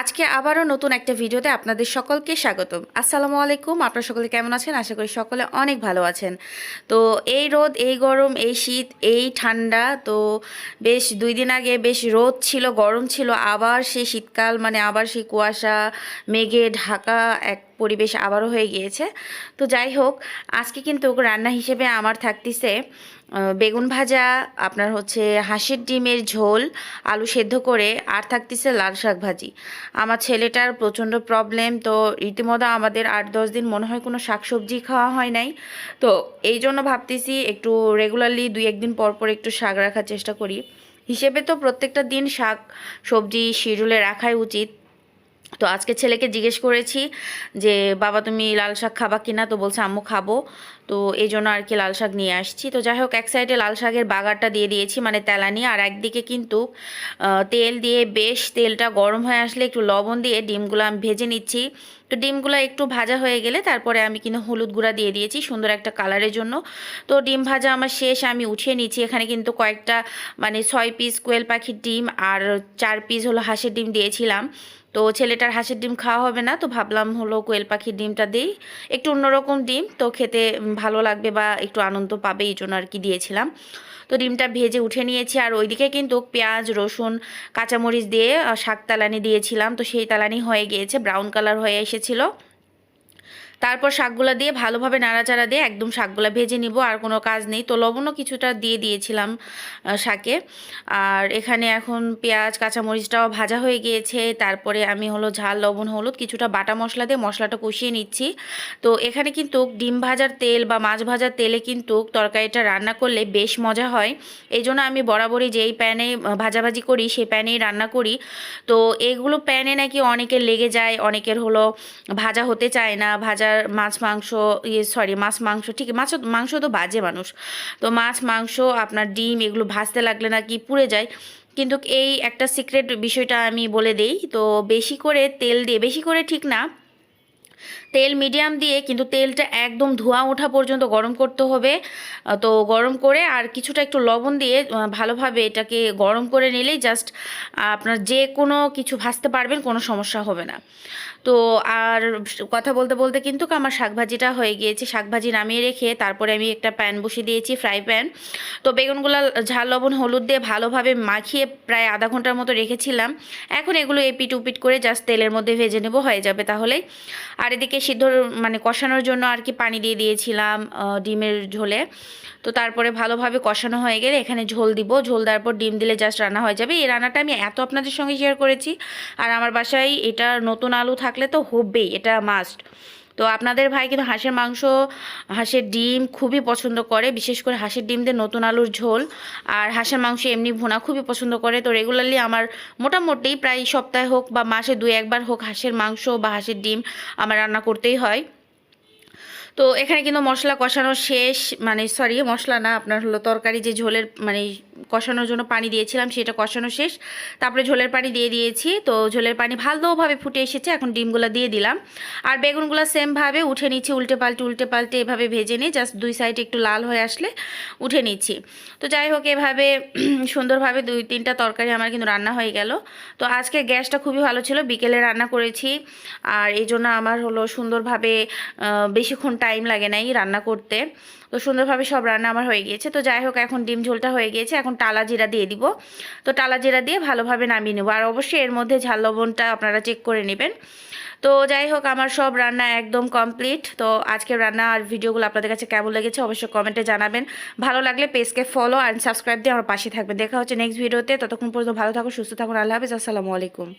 আজকে আবারও নতুন একটা ভিডিওতে আপনাদের সকলকে স্বাগতম। আসসালামু আলাইকুম, আপনারা সকলে কেমন আছেন? আশা করি সকলে অনেক ভালো আছেন। তো এই রোদ, এই গরম, এই শীত, এই ঠান্ডা, তো বেশ দুই দিন আগে বেশ রোদ ছিল, গরম ছিল, আবার সেই শীতকাল মানে আবার সেই কুয়াশা, মেঘে ঢাকা এক পরিবেশ আবারও হয়ে গিয়েছে। তো যাই হোক, আজকে কিন্তু রান্না হিসেবে আমার থাকতেছে বেগুন ভাজা, আপনার হচ্ছে হাঁসের ডিমের ঝোল, আলু সেদ্ধ করে, আর থাকতেছে লাল শাক ভাজি। আমার ছেলেটার প্রচণ্ড প্রবলেম তো রীতিমতো আমাদের আট দশ দিন মনে হয় কোনো শাকসবজি খাওয়া হয় নাই। তো এই জন্য ভাবতেছি একটু রেগুলারলি দুই একদিন পর পর একটু শাক রাখার চেষ্টা করি। হিসেবে তো প্রত্যেকটা দিন শাক, সবজি শিডিউলে রাখাই উচিত। তো আজকে ছেলেকে জিজ্ঞেস করেছি যে, বাবা, তুমি লাল শাক খাবা কিনা? তো বলছে, আম্মু, খাব। তো এই জন্য আর কি লাল শাক নিয়ে আসছি। তো যাই হোক, এক সাইডে লাল শাকের বাগারটা দিয়ে দিয়েছি মানে তেলানি, আর একদিকে কিন্তু তেল দিয়ে বেশ তেলটা গরম হয়ে আসলে একটু লবণ দিয়ে ডিমগুলো আমি ভেজে নিচ্ছি। তো ডিমগুলো একটু ভাজা হয়ে গেলে তারপরে আমি কিন্তু হলুদ গুঁড়া দিয়ে দিয়েছি সুন্দর একটা কালারের জন্য। তো ডিম ভাজা আমার শেষ, আমি উঠিয়ে নিচ্ছি। এখানে কিন্তু কয়েকটা মানে ছয় পিস কোয়েল পাখির ডিম আর চার পিস হলো হাঁসের ডিম দিয়েছিলাম। তো ছেলেটার হাঁসের ডিম খাওয়া হবে না, তো ভাবলাম হলো কোয়েল পাখির ডিমটা দিই। একটু অন্যরকম ডিম, তো খেতে ভালো লাগবে বা একটু আনন্দ পাবে, এই জন্য আর কি দিয়েছিলাম। তো ডিমটা ভেজে উঠে নিয়েছি, আর ওইদিকে কিন্তু পেঁয়াজ, রসুন, কাঁচামরিচ দিয়ে শাক তালানি দিয়েছিলাম। তো সেই তালানি হয়ে গিয়েছে ব্রাউন কালার হয়ে এসেছিল। তারপর শাকগুলো দিয়ে ভালোভাবে নাড়াচাড়া দিয়ে একদম শাকগুলো ভেজে নিব, আর কোনো কাজ নেই। তো লবণও কিছুটা দিয়ে দিয়েছিলাম শাকে। আর এখানে এখন পেঁয়াজ, কাঁচামরিচটাও ভাজা হয়ে গিয়েছে। তারপরে আমি হলো ঝাল, লবণ, হলুদ, কিছুটা বাটা মশলা দিয়ে মশলাটা কষিয়ে নিচ্ছি। তো এখানে কিন্তু ডিম ভাজার তেল বা মাছ ভাজার তেলে কিন্তু তরকারিটা রান্না করলে বেশ মজা হয়। এই জন্য আমি বরাবরই যেই প্যানে ভাজাভাজি করি, সেই প্যানেই রান্না করি। তো এগুলো প্যানে নাকি অনেকের লেগে যায়, অনেকের হলো ভাজা হতে চায় না। ভাজার মাছ, মাংস ইয়ে সরি মাছ, মাংস, ঠিক, মাছ, মাংস তো বাজে মানুষ। তো মাছ, মাংস, আপনার ডিম, এগুলো ভাজতে লাগলে নাকি পুড়ে যায়। কিন্তু এই একটা সিক্রেট বিষয়টা আমি বলে দেই, তো বেশি করে তেল দিয়ে, বেশি করে ঠিক না তেল মিডিয়াম দিয়ে কিন্তু তেলটা একদম ধোঁয়া ওঠা পর্যন্ত গরম করতে হবে। তো গরম করে আর কিছুটা একটু লবণ দিয়ে ভালোভাবে এটাকে গরম করে নিলেই জাস্ট আপনার যে কোনো কিছু ভাজতে পারবেন, কোনো সমস্যা হবে না। তো আর কথা বলতে বলতে কিন্তু আমার শাকভাজিটা হয়ে গিয়েছে। শাকভাজি নামিয়ে রেখে তারপরে আমি একটা প্যান বসিয়ে দিয়েছি ফ্রাই প্যান তো বেগুনগুলো ঝাল, লবণ, হলুদ দিয়ে ভালোভাবে মাখিয়ে প্রায় আধা ঘণ্টার মতো রেখেছিলাম। এখন এগুলো এপিট উপিট করে জাস্ট তেলের মধ্যে ভেজে নেব, হয়ে যাবে তাহলেই। আর এদিকে সিদ্ধ মানে কষানোর জন্য আর কি পানি দিয়ে দিয়েছিলাম ডিমের ঝোলে। তো তারপরে ভালোভাবে কষানো হয়ে গেলে এখানে ঝোল দিব। ঝোল দেওয়ার পর ডিম দিলে জাস্ট রান্না হয়ে যাবে। এই রান্নাটা আমি এত আপনাদের সঙ্গে শেয়ার করেছি। আর আমার বাসায় এটা নতুন আলু থাকলে তো হবেই, এটা মাস্ট তো আপনাদের ভাই কিন্তু হাঁসের মাংস, হাঁসের ডিম খুবই পছন্দ করে, বিশেষ করে হাঁসের ডিম দিয়ে নতুন আলুর ঝোল। আর হাঁসের মাংস এমনি ভুনা খুবই পছন্দ করে। তো রেগুলারলি আমার মোটামুটি প্রায় সপ্তাহে হোক বা মাসে দুই একবার হোক হাঁসের মাংস বা হাঁসের ডিম আমার রান্না করতেই হয়। তো এখানে কিন্তু মশলা কষানো শেষ মানে সরি মশলা না, আপনার হলো তরকারি যে ঝোলের মানে কষানোর জন্য পানি দিয়েছিলাম, সেটা কষানো শেষ। তারপরে ঝোলের পানি দিয়ে দিয়েছি। তো ঝোলের পানি ভালোভাবে ফুটে এসেছে, এখন ডিমগুলো দিয়ে দিলাম। আর বেগুনগুলো সেমভাবে উঠে নিচ্ছি উল্টে পাল্টে উল্টে পাল্টে এভাবে ভেজে নিই জাস্ট দুই সাইডে একটু লাল হয়ে আসলে উঠে নিচ্ছি তো যাই হোক, এভাবে সুন্দরভাবে দুই তিনটা তরকারি আমার কিন্তু রান্না হয়ে গেল। তো আজকে গ্যাসটা খুবই ভালো ছিল, বিকেলে রান্না করেছি। আর এই জন্য আমার হলো সুন্দরভাবে বেশিক্ষণ টাইম লাগে নাই রান্না করতে। তো সুন্দরভাবে সব রান্না আমার হয়ে গিয়েছে। তো যাই হোক, এখন ডিম ঝোলটা হয়ে গিয়েছে, এখন টালা জিরা দিয়ে দিব। তো টালা জিরা দিয়ে ভালোভাবে নামিয়ে নেব। আর অবশ্যই এর মধ্যে ঝাল লবণটা আপনারা চেক করে নেবেন। তো যাই হোক, আমার সব রান্না একদম কমপ্লিট তো আজকে রান্না আর ভিডিওগুলো আপনাদের কাছে কেমন লেগেছে অবশ্যই কমেন্টে জানাবেন। ভালো লাগলে পেজকে ফলো আর সাবস্ক্রাইব দিয়ে আমার পাশে থাকবেন। দেখা হচ্ছে নেক্সট ভিডিওতে ততক্ষণ পর্যন্ত ভালো থাকুন, সুস্থ থাকুন। আল্লাহ হাফিজ। আসসালামু আলাইকুম।